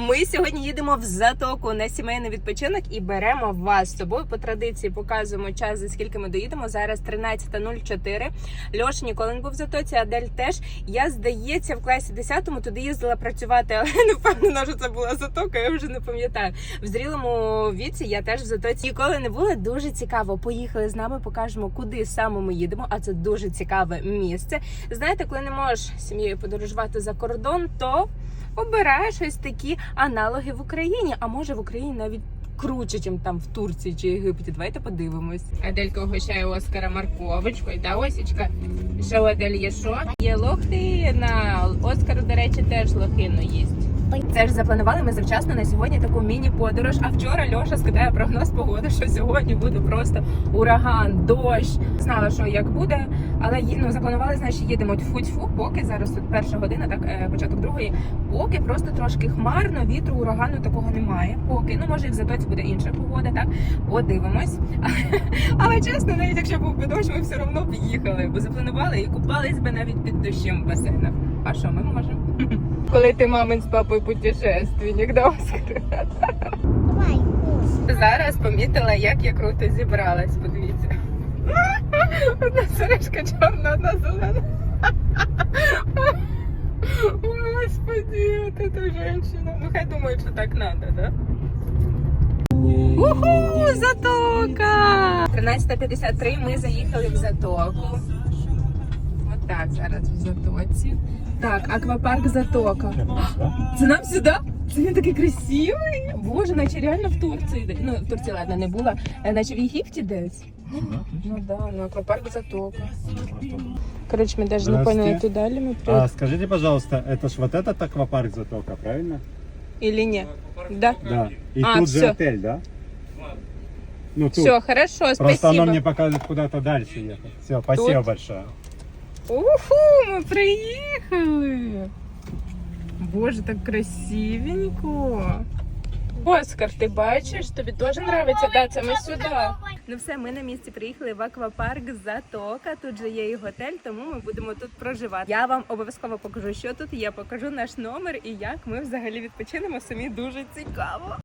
Ми сьогодні їдемо в затоку на сімейний відпочинок і беремо вас з собою. По традиції показуємо час, за скільки ми доїдемо. Зараз 13.04. Льоша ніколи не був в затоці, Адель теж. Я здається, в класі 10-му туди їздила працювати, але не впевнена, що це була затока. Я вже не пам'ятаю. В зрілому віці я теж в затоці ніколи не була. Дуже цікаво. Поїхали з нами, покажемо, куди саме ми їдемо. А це дуже цікаве місце. Знаєте, коли не можеш сім'єю подорожувати за кордон, то обираєш ось такі аналоги в Україні. А може в Україні навіть круче, чим там в Турції чи Єгипті. Давайте подивимось. Аделька угощає Оскара морковочкою. та Осічка? Що у Адель є що? Є лохина. Оскар, до речі, теж лохину їсть. Це ж запланували ми завчасно на сьогодні таку міні-подорож. А вчора Льоша скидає прогноз погоди, що сьогодні буде просто ураган, дощ. Знала, що як буде, але ну, запланували, значить, їдемо тьфу-тьфу, поки зараз тут перша година, так е, початок другої. Поки просто трошки хмарно, вітру, урагану такого немає. Поки ну може і в затоці буде інша погода, так подивимось. Але чесно, навіть якщо був би дощ, ми все одно б їхали, бо запланували і купались би навіть під дощем в басейнах. А що ми можемо? Коли ти мамин з папою путешественник, да, Оскар? Давай. Зараз помітила, як я круто зібралась. Подивіться. Одна сережка чорна, одна зелена. Господи, от эта женщина. Ну хай думають, що так надо, да? Уху, затока! 13.53 ми заїхали в затоку. Отак зараз в затоці. Так, аквапарк затока. Це нам сюди? Це він такий красивий. Боже, наче реально в Турції. де- Ну, в Турції, ладно, не була, е, наче в Єгипті десь. Ну да, ну аквапарк затока. Коротше, ми навіть не Здравствуйте. поняли, туди ли ми А, приїхали. скажите, пожалуйста, это ж вот этот аквапарк Затока, правильно? Или ні? Да. Да. И А, тут же всё. отель, да? Ну тут. Все, хорошо, Просто спасибо. оно мне показывает куда-то дальше ехать. Все, спасибо Тут? большое. Уху, ми приїхали. Боже, так красивенько. Оскар, ти бачиш? Тобі теж подобається? Да, це ми сюди. Ну все, ми на місці приїхали в аквапарк Затока. Тут же є і готель, тому ми будемо тут проживати. Я вам обов'язково покажу, що тут є. Покажу наш номер і як ми взагалі відпочинемо. Самі дуже цікаво.